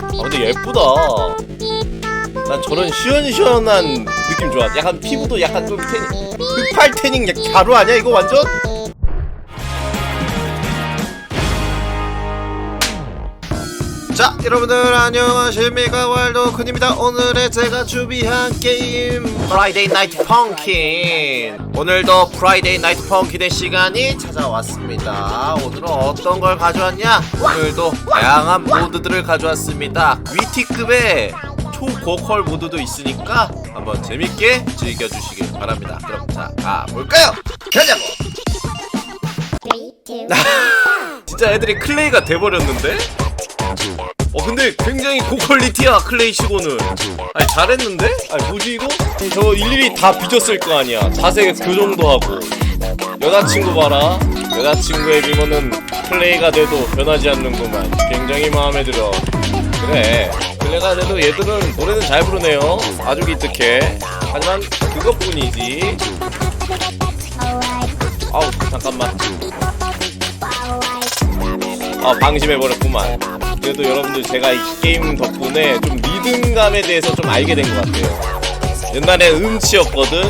아 근데 예쁘다. 난 저런 시원시원한 느낌 좋아. 약간 피부도 약간 좀 태닝, 흑팔 태닝 약 가루 아니야 이거 완전? 자 여러분들 안녕하십니까? 왈도쿤입니다. 오늘의 제가 준비한 게임 프라이데이 나이트 펑킨 오늘도 프라이데이 나이트 펑킨의 시간이 찾아왔습니다. 오늘은 어떤 걸 가져왔냐? 오늘도 다양한 모드들을 가져왔습니다. 위티급의 초고퀄 모드도 있으니까 한번 재밌게 즐겨주시길 바랍니다. 그럼 자 가볼까요? 가자고 진짜 애들이 클레이가 돼버렸는데? 어 근데 굉장히 고퀄리티야 클레이 치고는. 아니 잘했는데? 아니 뭐지 이거? 저 일일이 다 빚었을 거 아니야. 자세 교정도 하고. 여자친구 봐라. 여자친구의 미모는 플레이가 돼도 변하지 않는구만. 굉장히 마음에 들어. 그래. 플레이가 돼도 얘들은 노래는 잘 부르네요. 아주 기특해. 하지만 그것뿐이지. 아우 잠깐만. 아 방심해버렸구만 그래도 여러분들 제가 이 게임 덕분에 좀 리듬감에 대해서 좀 알게 된 것 같아요. 옛날에 음치였거든.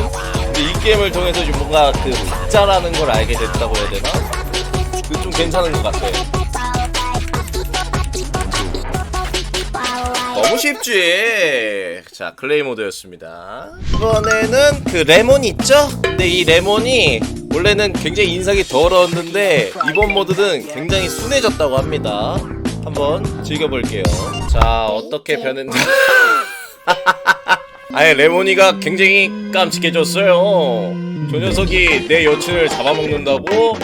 근데 이 게임을 통해서 좀 뭔가 그 박자라는 걸 알게 됐다고 해야 되나? 그좀 괜찮은 것 같아. 너무 쉽지. 자 클레이 모드였습니다. 이번에는 그 레몬 있죠? 근데 이 레몬이 원래는 굉장히 인상이 더러웠는데 이번 모드는 굉장히 순해졌다고 합니다 한번 즐겨볼게요. 자 어떻게 변했나 아예 레몬이가 굉장히 깜찍해졌어요. 저 녀석이 내 여친을 잡아먹는다고?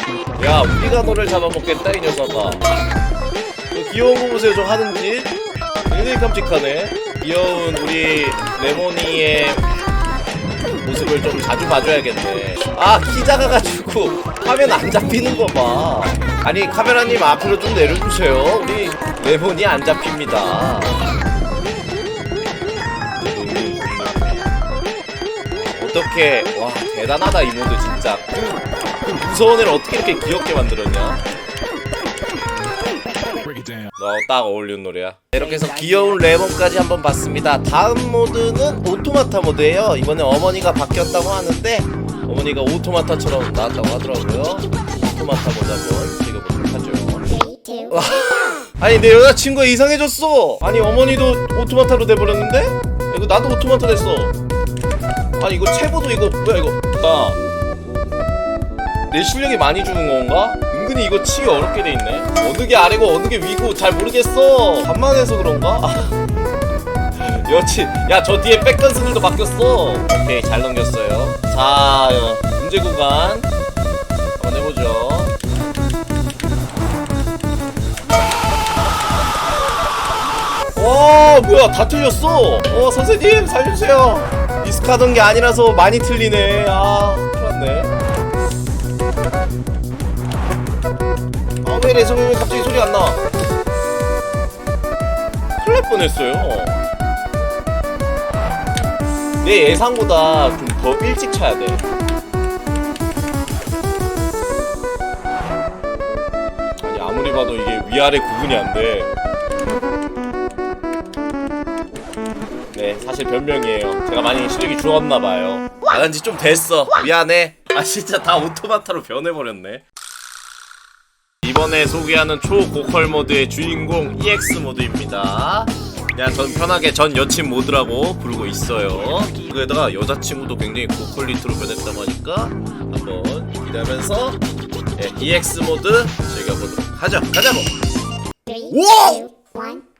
야 우리가 너를 잡아먹겠다 이 녀석아. 저 귀여운 거 보세요 저 하는 짓 굉장히 깜찍하네. 귀여운 우리 레몬이의 모습을 좀 자주 봐줘야겠네. 아 키 작아가지고 화면 안 잡히는 거봐. 아니 카메라님 앞으로 좀 내려주세요. 우리 레몬이 안 잡힙니다. 어떻게 와 대단하다 이 모드 진짜. 그, 그 무서운 애를 어떻게 이렇게 귀엽게 만들었냐 너딱 어울리는 노래야. 이렇게 해서 귀여운 레몬까지 한번 봤습니다. 다음 모드는 오토마타 모드예요. 이번에 어머니가 바뀌었다고 하는데 어머니가 오토마타처럼 나왔다고 하더라고요. 오토마타 모드 한번 찍어보도록 하죠 와, 아니 내 여자친구가 이상해졌어. 아니 어머니도 오토마타로 돼버렸는데? 이거 나도 오토마타 됐어. 아니 이거 체보도 이거 뭐야 이거. 나. 내 실력이 많이 주는 건가? 은근히 이거 치기 어렵게 돼 있네. 어느 게 아래고 어느 게 위고 잘 모르겠어. 반만해서 그런가? 아. 여친, 야 저 뒤에 백건스들도 바뀌었어. 오케이 잘 넘겼어요. 자 어, 문제 구간 한번 해보죠. 와 뭐야 다 틀렸어. 어 선생님 살려주세요. 미스카던 게 아니라서 많이 틀리네. 아 큰일 났네. 아, 왜 레송이 갑자기 소리 안 나와? 큰일 날 뻔했어요. 내 예상보다 좀 더 일찍 쳐야 돼. 아니, 아무리 봐도 이게 위아래 구분이 안 돼. 네, 사실 변명이에요. 제가 많이 실력이 줄었나 봐요. 나간 지 좀 됐어. 미안해. 아, 진짜 다 오토마타로 변해버렸네. 이번에 소개하는 초고퀄 모드의 주인공 EX 모드입니다. 그냥 전 편하게 전 여친 모드라고 부르고 있어요. 그에다가 여자친구도 굉장히 고퀄리티로 변했다고 하니까 한번 기대하면서 네, EX 모드 즐겨보도록 하죠. 가자고! 오!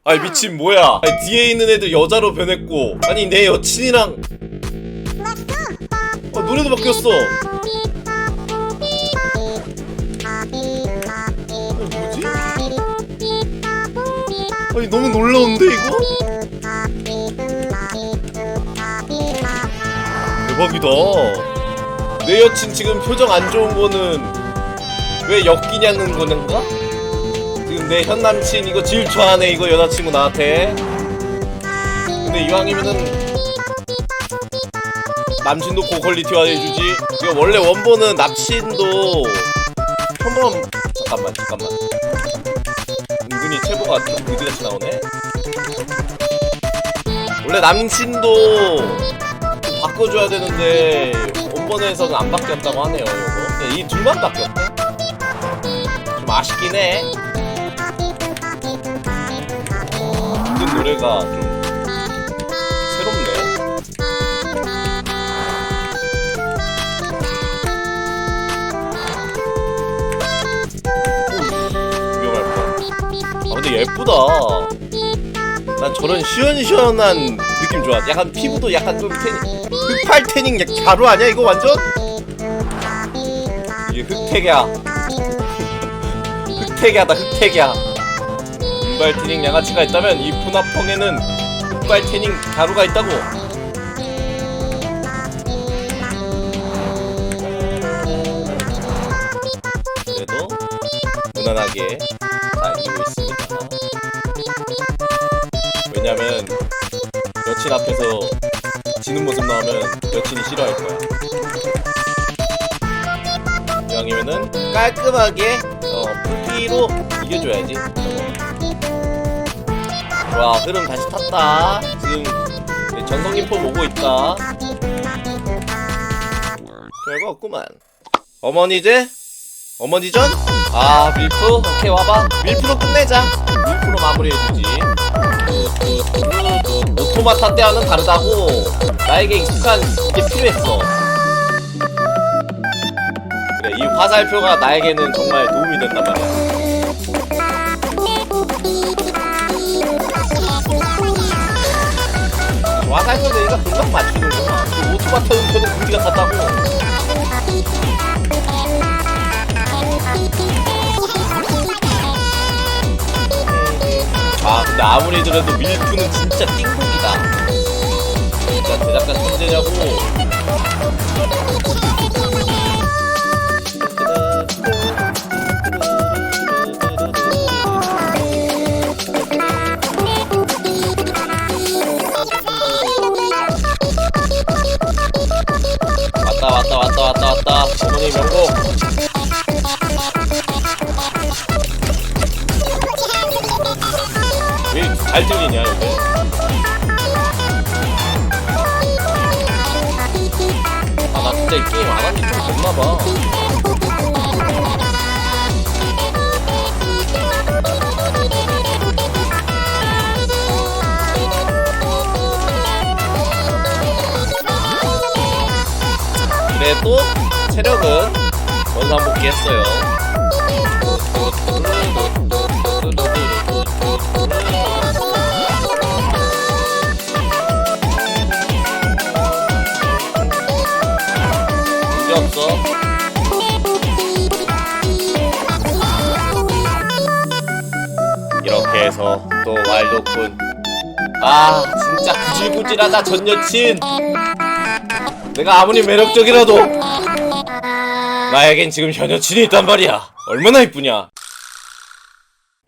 아이 미친 뭐야? 아니, 뒤에 있는 애들 여자로 변했고 아니 내 여친이랑 아, 노래도 바뀌었어. 어, 아니 너무 놀라운데 이거? 대박이다. 내 여친 지금 표정 안 좋은 거는 왜 엮이냐는 거는가? 지금 내 현 남친 이거 질투하네 이거 여자친구 나한테. 근데 이왕이면은 남친도 고퀄리티화 해주지. 이거 원래 원본은 남친도 평범 잠깐만 잠깐만 은근히 체보가 좀 그지같이 나오네. 원래 남친도 좀 바꿔줘야 되는데 원본에서는 안 바뀌었다고 하네요 이거. 이 둘만 바뀌었대 좀 아쉽긴 해. 듣는 노래가 근데 예쁘다. 난 저런 시원시원한 느낌 좋아. 약간 피부도 약간 좀 태닝, 흑팔 태닝 약- 가루 아니야 이거 완전? 이게 흑태기야. 흑태기야다 흑태기야. 흑발 태닝 양아치가 있다면 이 분화펑에는 흑발 태닝 가루가 있다고. 그래도 무난하게 다니고 있습니다. 왜냐면 여친 앞에서 지는 모습 나오면 여친이 싫어할 거야. 이왕이면은 깔끔하게 어, 풀기로 이겨줘야지. 좋아 흐름 다시 탔다. 지금 전성기 폼 오고 있다. 별거 없구만. 어머니제? 어머니전? 아 밀프? 오케이 와봐 밀프로 끝내자 밀프로 마무리해주지 오 토마타 때와는 다르다고 나에게 익숙한 이게 필요했어. 그래 이 화살표가 나에게는 정말 도움이 된단 말이야. 화살표 되니까 금방 맞추는구나. 그 오토마타 음표는 공기가 탔다고 아 근데 아무리 들어도 밀프는 진짜 띵곡이다. 진짜 제작자 천재냐고 잘 들리냐 이게 아나 진짜 이 게임 안 한지 좀 됐나봐. 그래도 체력은 원상복귀 했어요 또 왈도쿤. 아 진짜 구질구질하다 전 여친. 내가 아무리 매력적이라도 나에겐 지금 현 여친이 있단 말이야. 얼마나 이쁘냐.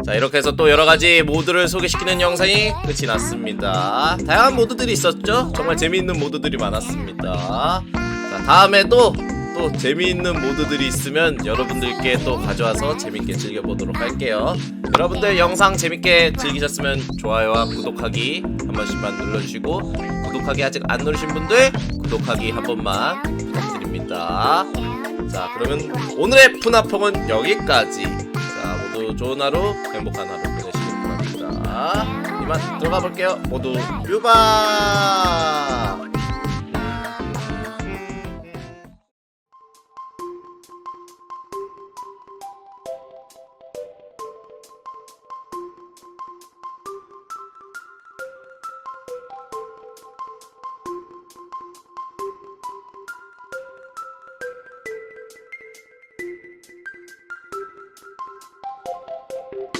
자 이렇게 해서 또 여러가지 모드를 소개시키는 영상이 끝이 났습니다. 다양한 모드들이 있었죠? 정말 재미있는 모드들이 많았습니다. 자 다음에도 또 재미있는 모드들이 있으면 여러분들께 또 가져와서 재밌게 즐겨보도록 할게요. 여러분들 영상 재밌게 즐기셨으면 좋아요와 구독하기 한 번씩만 눌러주시고 구독하기 아직 안 누르신 분들 구독하기 한 번만 부탁드립니다. 자 그러면 오늘의 푸나펑은 여기까지. 자 모두 좋은 하루 행복한 하루 보내시길 바랍니다. 이만 들어가 볼게요. 모두 뷰바